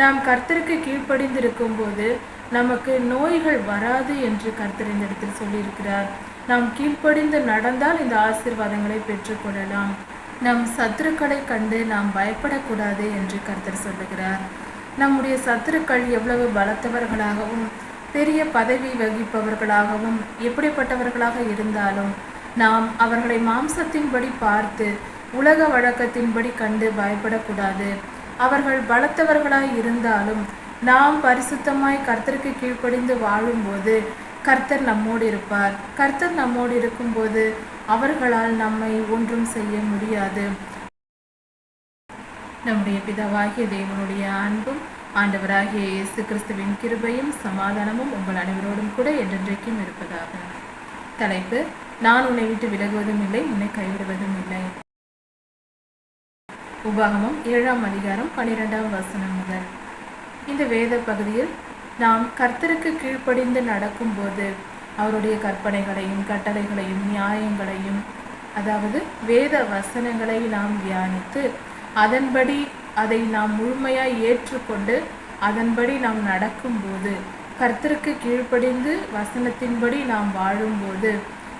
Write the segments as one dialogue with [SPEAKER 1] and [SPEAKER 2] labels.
[SPEAKER 1] நாம் கர்த்தருக்கு கீழ்ப்படிந்திருக்கும் போது நமக்கு நோய்கள் வராது என்று கர்த்தர் இந்த இடத்தில் சொல்லியிருக்கிறார். நாம் கீழ்ப்படிந்து நடந்தால் இந்த ஆசீர்வாதங்களை பெற்றுக்கொள்ளலாம். நம் சத்துருக்களை கண்டு நாம் பயப்படக்கூடாது என்று கர்த்தர் சொல்லுகிறார். நம்முடைய சத்துருக்கள் எவ்வளவு பலத்தவர்களாகவும் பெரிய பதவி வகிப்பவர்களாகவும் எப்படிப்பட்டவர்களாக இருந்தாலும் நாம் அவர்களை மாம்சத்தின்படி பார்த்து உலக வழக்கத்தின்படி கண்டு பயப்படக்கூடாது. அவர்கள் பலத்தவர்களாய் இருந்தாலும் நாம் பரிசுத்தமாய் கர்த்தருக்கு கீழ்ப்படிந்து வாழும்போது கர்த்தர் நம்மோடு இருப்பார். கர்த்தர் நம்மோடு இருக்கும்போது அவர்களால் நம்மை ஒன்றும் செய்ய முடியாது. நம்முடைய பிதாவாகிய தேவனுடைய அன்பும் ஆண்டவராகிய இயேசு கிறிஸ்துவின் கிருபையும் சமாதானமும் உங்கள் அனைவரோடும் கூட என்றென்றைக்கும் இருப்பதாக. தலைப்பு நான் உன்னை விட்டு விலகுவதும் இல்லை உன்னை கைவிடுவதும் இல்லை. உபாகமம் ஏழாம் அதிகாரம் பனிரெண்டாம் வசனம் முதல். இந்த வேத பகுதியில் நாம் கர்த்தருக்கு கீழ்ப்படிந்து நடக்கும்போது அவருடைய கற்பனைகளையும் கட்டளைகளையும் நியாயங்களையும் அதாவது வேத வசனங்களை நாம் தியானித்து அதன்படி அதை நாம் முழுமையாக ஏற்றுக்கொண்டு அதன்படி நாம் நடக்கும்போது கர்த்தருக்கு கீழ்ப்படிந்து வசனத்தின்படி நாம் வாழும்போது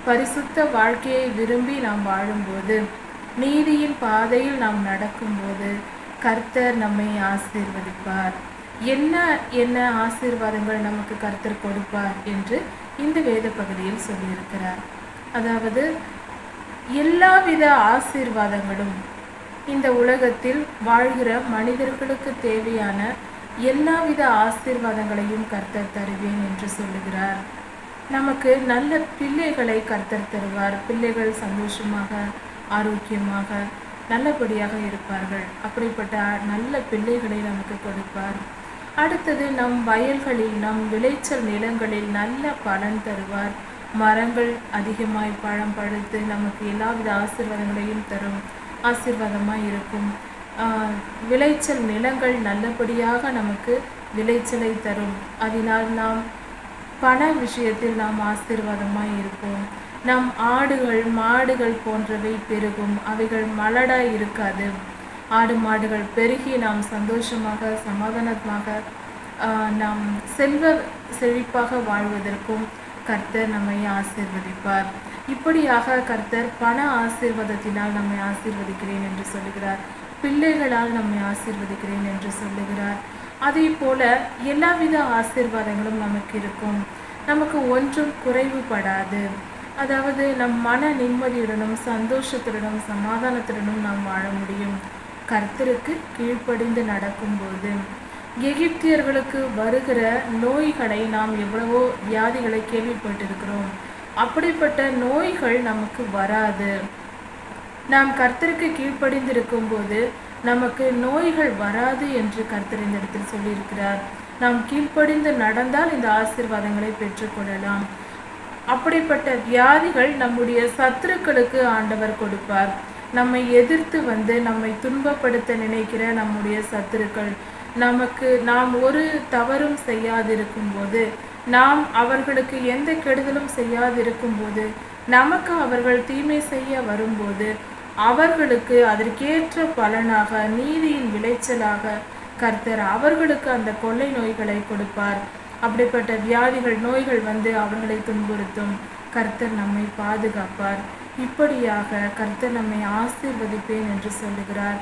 [SPEAKER 1] பரிசுத்த வாழ்க்கையை விரும்பி நாம் வாழும்போது நீதியின் பாதையில் நாம் நடக்கும்போது கர்த்தர் நம்மை ஆசீர்வதிப்பார். என்ன என்ன ஆசீர்வாதங்கள் நமக்கு கர்த்தர் கொடுப்பார் என்று இந்த வேத பகுதியில் சொல்லியிருக்கிறார். அதாவது எல்லாவித ஆசீர்வாதங்களும் இந்த உலகத்தில் வாழ்கிற மனிதர்களுக்கு தேவையான எல்லாவித ஆசீர்வாதங்களையும் கர்த்தர் தருவேன் என்று சொல்லுகிறார். நமக்கு நல்ல பிள்ளைகளை கர்த்தர் தருவார். பிள்ளைகள் சந்தோஷமாக ஆரோக்கியமாக நல்லபடியாக இருப்பார்கள். அப்படிப்பட்ட நல்ல பிள்ளைகளை நமக்கு கொடுப்பார். அடுத்தது நம் வயல்களில் நம் விளைச்சல் நிலங்களில் நல்ல பலன் தருவார். மரங்கள் அதிகமாய் பழம் பழுத்து நமக்கு எல்லாவித ஆசீர்வாதங்களையும் தரும். ஆசீர்வாதமாக இருக்கும். ஆஹ் விளைச்சல் நிலங்கள் நல்லபடியாக நமக்கு விளைச்சலை தரும். அதனால் நாம் பண விஷயத்தில் நாம் ஆசீர்வாதமாய் இருப்போம். நம் ஆடுகள் மாடுகள் போன்றவை பெருகும். அவைகள் மலடா இருக்காது. ஆடு மாடுகள் பெருகி நாம் சந்தோஷமாக சமாதானமாக ஆஹ், நாம் செல்வ செழிப்பாக வாழ்வதற்கும் கர்த்தர் நம்மை ஆசீர்வதிப்பார். இப்படியாக கர்த்தர் பண ஆசீர்வாதத்தினால் நம்மை ஆசீர்வதிக்கிறேன் என்று சொல்லுகிறார். பிள்ளைகளால் நம்மை ஆசீர்வதிக்கிறேன் என்று சொல்லுகிறார். அதே போல எல்லாவித ஆசீர்வாதங்களும் நமக்கு இருக்கும். நமக்கு ஒன்றும் குறைவுபடாது. அதாவது நம் மன நிம்மதியுடனும் சந்தோஷத்துடனும் சமாதானத்துடனும் நாம் வாழ முடியும். கர்த்தருக்கு கீழ்ப்படிந்து நடக்கும்போது எகிப்தியர்களுக்கு வருகிற நோய்களை நாம் எவ்வளவோ வியாதிகளை கேள்விப்பட்டிருக்கிறோம். அப்படிப்பட்ட நோய்கள் நமக்கு வராது. நாம் கர்த்தருக்கு கீழ்ப்படிந்திருக்கும் போது நமக்கு நோய்கள் வராது என்று கர்த்தர் இந்த இடத்தில் சொல்லியிருக்கிறார். நாம் கீழ்ப்படிந்து நடந்தால் இந்த ஆசீர்வாதங்களை பெற்றுக்கொள்ளலாம். அப்படிப்பட்ட வியாதிகள் நம்முடைய சத்துருக்களுக்கு ஆண்டவர் கொடுப்பார். நம்மை எதிர்த்து வந்து நம்மை துன்பப்படுத்த நினைக்கிற நம்முடைய சத்துருக்கள் நமக்கு நாம் ஒரு தவறும் செய்யாதிருக்கும் போது நாம் அவர்களுக்கு எந்த கெடுதலும் செய்யாதிருக்கும் போது நமக்கு அவர்கள் தீமை செய்ய வரும்போது அவர்களுக்கு அதற்கேற்ற பலனாக நீதியின் விளைச்சலாக கர்த்தர் அவர்களுக்கு அந்த கொள்ளை நோய்களை கொடுப்பார். அப்படிப்பட்ட வியாதிகள் நோய்கள் வந்து அவர்களை துன்புறுத்தும். கர்த்தர் நம்மை பாதுகாப்பார். இப்படியாக கர்த்தர் நம்மை ஆசீர்வதிப்பேன் என்று சொல்லுகிறார்.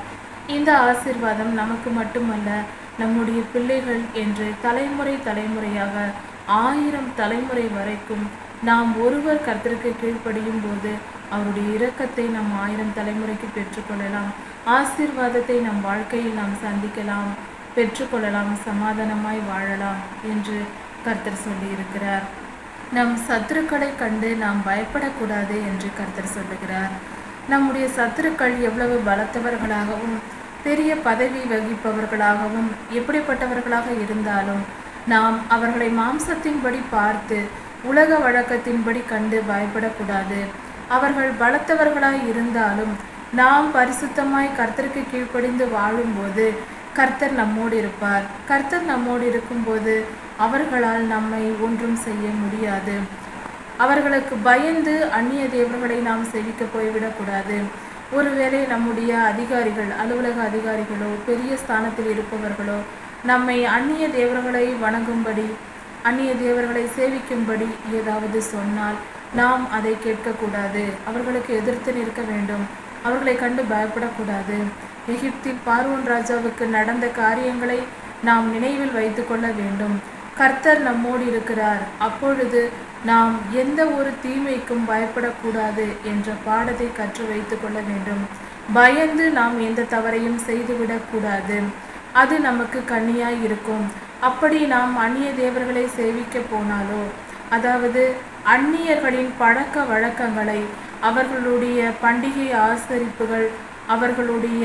[SPEAKER 1] இந்த ஆசீர்வாதம் நமக்கு மட்டுமல்ல நம்முடைய பிள்ளைகள் என்று தலைமுறை தலைமுறையாக ஆயிரம் தலைமுறை வரைக்கும் நாம் ஒருவர் கர்த்தருக்கு கீழ்ப்படியும் போது அவருடைய இரக்கத்தை நாம் ஆயிரம் தலைமுறைக்கு பெற்றுக்கொள்ளலாம். ஆசீர்வாதத்தை நம் வாழ்க்கையில் நாம் சந்திக்கலாம். பெற்றுக்கொள்ளலாம் சமாதானமாய் வாழலாம் என்று கர்த்தர் சொல்லியிருக்கிறார். நம் சத்துருக்களை கண்டு நாம் பயப்படக்கூடாது என்று கர்த்தர் சொல்லுகிறார். நம்முடைய சத்துருக்கள் எவ்வளவு பலத்தவர்களாகவும் பெரிய பதவி வகிப்பவர்களாகவும் எப்படிப்பட்டவர்களாக இருந்தாலும் நாம் அவர்களை மாம்சத்தின்படி பார்த்து உலக வழக்கத்தின்படி கண்டு பயப்படக்கூடாது. அவர்கள் பலத்தவர்களாய் இருந்தாலும் நாம் பரிசுத்தமாய் கர்த்தருக்கு கீழ்ப்படிந்து வாழும்போது கர்த்தர் நம்மோடு இருப்பார். கர்த்தர் நம்மோடு இருக்கும்போது அவர்களால் நம்மை ஒன்றும் செய்ய முடியாது. அவர்களுக்கு பயந்து அந்நிய தேவர்களை நாம் செவிக்க போய்விடக்கூடாது. ஒருவேளை நம்முடைய அதிகாரிகள் அலுவலக அதிகாரிகளோ பெரிய ஸ்தானத்தில் இருப்பவர்களோ நம்மை அந்நிய தேவர்களை வணங்கும்படி அந்நிய தேவர்களை சேவிக்கும்படி ஏதாவது சொன்னால் நாம் அதை கேட்கக்கூடாது. அவர்களுக்கு எதிர்த்து நிற்க வேண்டும். அவர்களை கண்டு பயப்படக்கூடாது. எகிப்தில் பார்வோன் ராஜாவுக்கு நடந்த காரியங்களை நாம் நினைவில் வைத்துக்கொள்ள வேண்டும். கர்த்தர் நம்மோடு இருக்கிறார். அப்பொழுது நாம் எந்த ஒரு தீமைக்கும் பயப்படக்கூடாது என்ற பாடத்தை கற்று வைத்து கொள்ள வேண்டும். பயந்து நாம் எந்த தவறையும் செய்துவிடக்கூடாது. அது நமக்கு கண்ணியாய் இருக்கும். அப்படி நாம் அந்நிய தேவர்களை சேவிக்க போனாலோ அதாவது அந்நியர்களின் பழக்க வழக்கங்களை அவர்களுடைய பண்டிகை ஆசரிப்புகள் அவர்களுடைய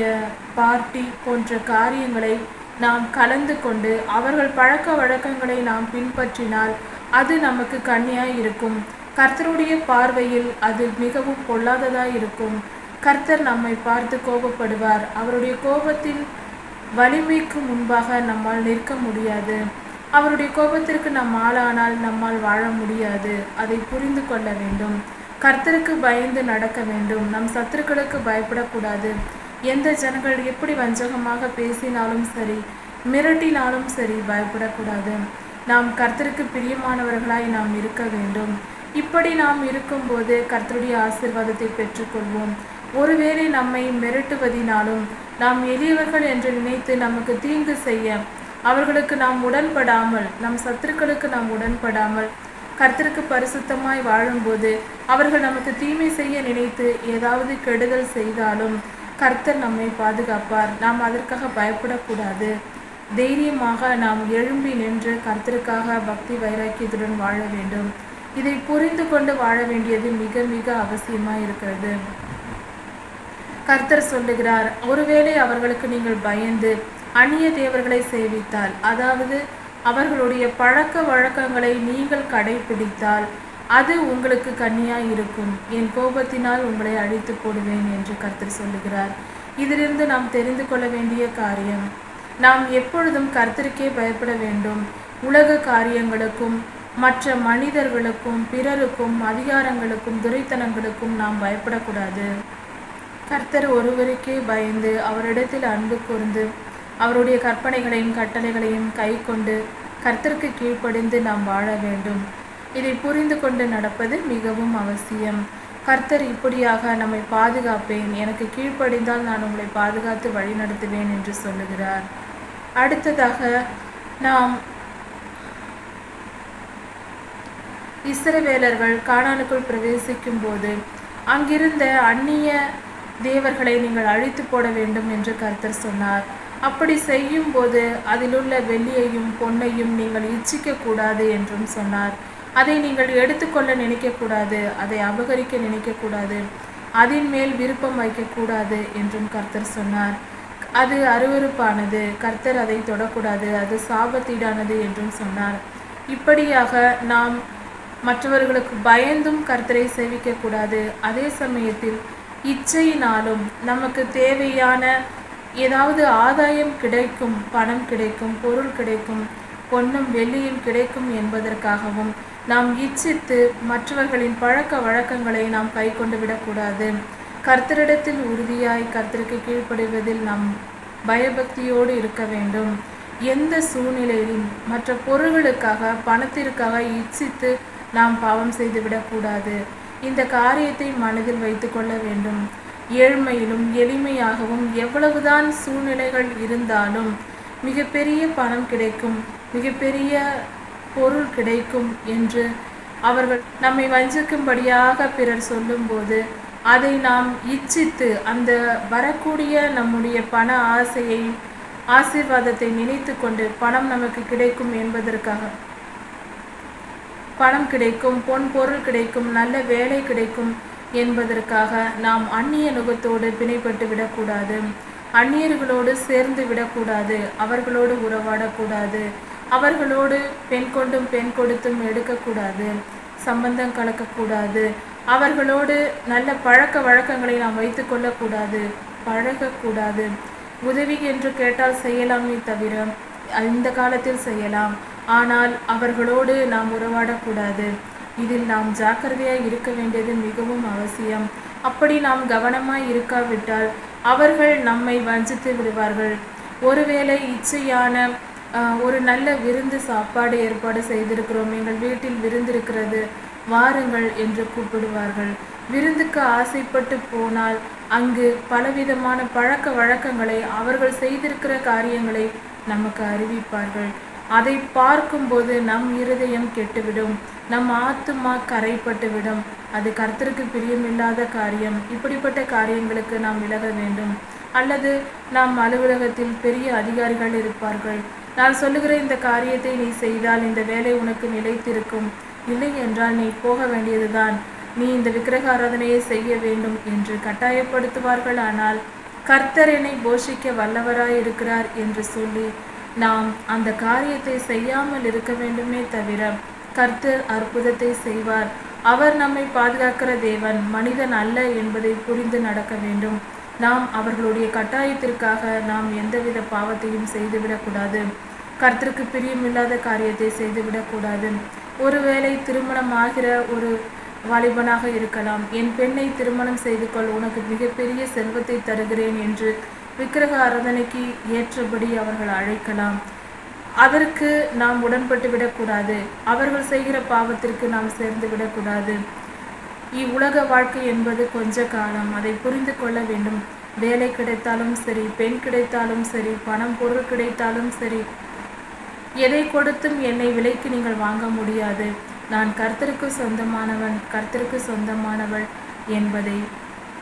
[SPEAKER 1] பார்ட்டி போன்ற காரியங்களை நாம் கலந்து கொண்டு அவர்கள் பழக்க வழக்கங்களை நாம் பின்பற்றினால் அது நமக்கு கண்ணியாய் இருக்கும். கர்த்தருடைய பார்வையில் அது மிகவும் பொல்லாததாக இருக்கும். கர்த்தர் நம்மை பார்த்து கோபப்படுவார். அவருடைய கோபத்தின் வலிமைக்கு முன்பாக நம்மால் நிற்க முடியாது. அவருடைய கோபத்திற்கு நாம் ஆளானால் நம்மால் வாழ முடியாது. அதை புரிந்து கொள்ள வேண்டும். கர்த்தருக்கு பயந்து நடக்க வேண்டும். நம் சத்துருக்களுக்கு பயப்படக்கூடாது. எந்த ஜனங்கள் எப்படி வஞ்சகமாக பேசினாலும் சரி மிரட்டினாலும் சரி பயப்படக்கூடாது. நாம் கர்த்தருக்கு பிரியமானவர்களாய் நாம் இருக்க வேண்டும். இப்படி நாம் இருக்கும்போது கர்த்தருடைய ஆசீர்வாதத்தை பெற்றுக்கொள்வோம். ஒருவேளை நம்மை மிரட்டுவதினாலும் நாம் எளியவர்கள் என்று நினைத்து நமக்கு தீங்கு செய்ய அவர்களுக்கு நாம் உடன்படாமல் நம் சத்துருக்களுக்கு நாம் உடன்படாமல் கர்த்தருக்கு பரிசுத்தமாய் வாழும்போது அவர்கள் நமக்கு தீமை செய்ய நினைத்து ஏதாவது கெடுதல் செய்தாலும் கர்த்தர் நம்மை பாதுகாப்பார். நாம் அதற்காக பயப்படக்கூடாது. தைரியமாக நாம் எழும்பி நின்று கர்த்தருக்காக பக்தி வைராக்கியத்துடன் வாழ வேண்டும். இதை புரிந்து கொண்டு வாழ வேண்டியது மிக மிக அவசியமாக இருக்கிறது. கர்த்தர் சொல்லுகிறார் ஒருவேளை அவர்களுக்கு நீங்கள் பயந்து அந்நிய தேவர்களை சேவித்தால் அதாவது அவர்களுடைய பழக்க வழக்கங்களை நீங்கள் கடைபிடித்தால் அது உங்களுக்கு கண்ணியாய் இருக்கும். என் கோபத்தினால் உங்களை அழித்து போடுவேன் என்று கர்த்தர் சொல்லுகிறார். இதிலிருந்து நாம் தெரிந்து கொள்ள வேண்டிய காரியம் நாம் எப்பொழுதும் கர்த்தருக்கே பயப்பட வேண்டும். உலக காரியங்களுக்கும் மற்ற மனிதர்களுக்கும் பிறருக்கும் அதிகாரங்களுக்கும் துரைத்தனங்களுக்கும் நாம் பயப்படக்கூடாது. கர்த்தர் ஒருவருக்கே பயந்து அவரிடத்தில் அன்பு கூர்ந்து அவருடைய கற்பனைகளையும் கட்டளைகளையும் கை கொண்டு கர்த்தருக்கு கீழ்ப்படிந்து நாம் வாழ வேண்டும். இதை புரிந்து கொண்டு நடப்பது மிகவும் அவசியம். கர்த்தர் இப்படியாக நம்மை பாதுகாப்பேன். எனக்கு கீழ்ப்படிந்தால் நான் உங்களை பாதுகாத்து வழி நடத்துவேன் என்று சொல்லுகிறார். அடுத்ததாக நாம் இஸ்ரவேலர்கள் காணானுக்குள் பிரவேசிக்கும் போது அங்கிருந்த அந்நிய தேவர்களை நீங்கள் அழித்து போட வேண்டும் என்று கர்த்தர் சொன்னார். அப்படி செய்யும் போது அதிலுள்ள வெள்ளியையும் பொன்னையும் நீங்கள் இச்சிக்கக்கூடாது என்றும் சொன்னார். அதை நீங்கள் எடுத்துக்கொள்ள நினைக்கக்கூடாது அதை அபகரிக்க நினைக்கக்கூடாது அதன் மேல் விருப்பம் வைக்கக்கூடாது என்றும் கர்த்தர் சொன்னார். அது அருவருப்பானது கர்த்தர் அதை தொடக்கூடாது அது சாபத்தீடானது என்றும் சொன்னார். இப்படியாக நாம் மற்றவர்களுக்கு பயந்தும் கர்த்தரை சேவிக்கக்கூடாது. அதே சமயத்தில் இச்சையினாலும் நமக்கு தேவையான ஏதாவது ஆதாயம் கிடைக்கும் பணம் கிடைக்கும் பொருள் கிடைக்கும் பொன்னும் வெள்ளியும் கிடைக்கும் என்பதற்காகவும் நாம் இச்சித்து மற்றவர்களின் பழக்க வழக்கங்களை நாம் கை கொண்டு விடக்கூடாது. கர்த்தரிடத்தில் உறுதியாய் கர்த்தருக்கு கீழ்ப்படிவதில் நாம் பயபக்தியோடு இருக்க வேண்டும். எந்த சூழ்நிலையிலும் மற்ற பொருள்களுக்காக பணத்திற்காக இச்சித்து நாம் பாவம் செய்துவிடக்கூடாது. இந்த காரியத்தை மனதில் வைத்துக்கொள்ள வேண்டும். ஏழ்மையிலும் எளிமையாகவும் எவ்வளவுதான் சூழ்நிலைகள் இருந்தாலும் மிகப்பெரிய பணம் கிடைக்கும் மிகப்பெரிய பொருள் கிடைக்கும் என்று அவர்கள் நம்மை வஞ்சிக்கும்படியாக பிறர் சொல்லும்போது அதை நாம் இச்சித்து அந்த வரக்கூடிய நம்முடைய பண ஆசையை ஆசீர்வாதத்தை நினைத்து கொண்டு பணம் நமக்கு கிடைக்கும் என்பதற்காக. பணம் கிடைக்கும் பொன் பொருள் கிடைக்கும் நல்ல வேலை கிடைக்கும் என்பதற்காக நாம் அந்நிய நுகத்தோடு பிணைப்பட்டு விடக்கூடாது. அந்நியர்களோடு சேர்ந்து விடக்கூடாது. அவர்களோடு உறவாடக்கூடாது. அவர்களோடு பெண் கொண்டும் பெண் கொடுத்தும் எடுக்கக்கூடாது. சம்பந்தம் கலக்கக்கூடாது. அவர்களோடு நல்ல பழக்க வழக்கங்களை நாம் வைத்து கொள்ளக்கூடாது. பழகக்கூடாது. உதவி என்று கேட்டால் செய்யலாமே தவிர இந்த காலத்தில் செய்யலாம். ஆனால் அவர்களோடு நாம் உறவாடக்கூடாது. இதில் நாம் ஜாக்கிரதையாய் இருக்க வேண்டியது மிகவும் அவசியம். அப்படி நாம் கவனமாய் இருக்காவிட்டால் அவர்கள் நம்மை வஞ்சித்து விடுவார்கள். ஒருவேளை இச்சையான ஒரு நல்ல விருந்து சாப்பாடு ஏற்பாடு செய்திருக்கிறோம். எங்கள் வீட்டில் விருந்து இருக்கிறது வாருங்கள் என்று கூப்பிடுவார்கள். விருந்துக்கு ஆசைப்பட்டு போனால் அங்கு பலவிதமான பழக்க வழக்கங்களை அவர்கள் செய்திருக்கிற காரியங்களை நமக்கு அறிவிப்பார்கள். அதை பார்க்கும்போது நம் இருதயம் கெட்டுவிடும். நம் ஆத்துமா கரைப்பட்டுவிடும் அது கர்த்தருக்கு பிரியமில்லாத காரியம். இப்படிப்பட்ட காரியங்களுக்கு நாம் விலக வேண்டும். அல்லது நாம் அலுவலகத்தில் பெரிய அதிகாரிகள் இருப்பார்கள். நான் சொல்லுகிற இந்த காரியத்தை நீ செய்தால் இந்த வேலை உனக்கு நிலைத்திருக்கும். இல்லை என்றால் நீ போக வேண்டியதுதான். நீ இந்த விக்கிரக ஆராதனையை செய்ய வேண்டும் என்று கட்டாயப்படுத்துவார்கள். ஆனால் கர்த்தர் என்னை போஷிக்க வல்லவராய் இருக்கிறார் என்று சொல்லி நாம் அந்த காரியத்தை செய்யாமல் இருக்க வேண்டுமே தவிர கர்த்தர் அற்புதத்தை செய்வார். அவர் நம்மை பாதுகாக்கிற தேவன் மனிதன் அல்ல என்பதை புரிந்து நடக்க வேண்டும். நாம் அவர்களுடைய கட்டாயத்திற்காக நாம் எந்தவித பாவத்தையும் செய்துவிடக்கூடாது கர்த்தருக்கு பிரியமில்லாத காரியத்தை செய்துவிடக்கூடாது ஒருவேளை திருமணம் ஆகிற ஒரு வாலிபனாக இருக்கலாம். என் பெண்ணை திருமணம் செய்து கொள் உனக்கு மிகப்பெரிய செல்வத்தை தருகிறேன் என்று விக்கிரக ஆராதனைக்கு ஏற்றபடி அவர்கள் அழைக்கலாம். அதற்கு நாம் உடன்பட்டு விடக்கூடாது. அவர்கள் செய்கிற பாவத்திற்கு நாம் சேர்ந்து விடக்கூடாது. இவ்வுலக வாழ்க்கை என்பது கொஞ்ச காலம். அதை புரிந்து கொள்ள வேண்டும். வேலை கிடைத்தாலும் சரி பெண் கிடைத்தாலும் சரி பணம் பொருள் கிடைத்தாலும் சரி எதை கொடுத்தும் என்னை விலைக்கு நீங்கள் வாங்க முடியாது. நான் கர்த்தருக்கு சொந்தமானவன் கர்த்தருக்கு சொந்தமானவள் என்பதை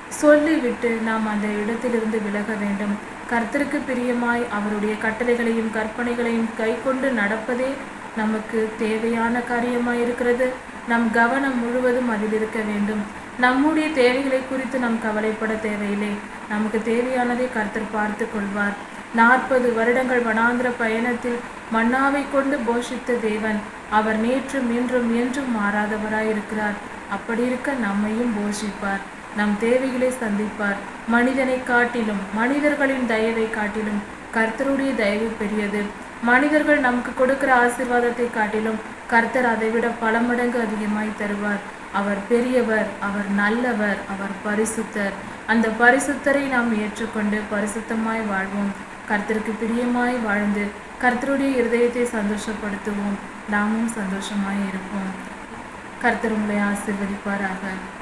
[SPEAKER 1] சொல்லிவிட்டு நாம் அந்த இடத்திலிருந்து விலக வேண்டும். கர்த்தருக்கு பிரியமாய் அவருடைய கட்டளைகளையும் கற்பனைகளையும் கைக்கொண்டு நடப்பதே நமக்கு தேவையான காரியமாய் இருக்கிறது நம் கவனம் முழுவதும் அதில் இருக்க வேண்டும். நம்முடைய தேவைகளை குறித்து நாம் கவலைப்பட தேவையில்லை. நமக்கு தேவையானதை கர்த்தர் பார்த்து கொள்வார். நாற்பது வருடங்கள் வனாந்திர பயணத்தில் மன்னாவை கொண்டு போஷித்த தேவன் அவர் நேற்றும் இன்றும் என்றும் மாறாதவராயிருக்கிறார். அப்படி இருக்க நம்மையும் போஷிப்பார். நம் தேவைகளை சந்திப்பார். மனிதனை காட்டிலும் மனிதர்களின் தயவை காட்டிலும் கர்த்தருடைய தயவு பெரியது. மனிதர்கள் நமக்கு கொடுக்கிற ஆசீர்வாதத்தை காட்டிலும் கர்த்தர் அதைவிட பல மடங்கு அதிகமாய் தருவார். அவர் பெரியவர் அவர் நல்லவர் அவர் பரிசுத்தர். அந்த பரிசுத்தரை நாம் ஏற்றுக்கொண்டு பரிசுத்தமாய் வாழ்வோம். கர்த்தருக்கு பிரியமாய் வாழ்ந்து கர்த்தருடைய இருதயத்தை சந்தோஷப்படுத்துவோம். நாமும் சந்தோஷமாய் இருப்போம். கர்த்தர் உங்களை ஆசீர்வதிப்பாராக.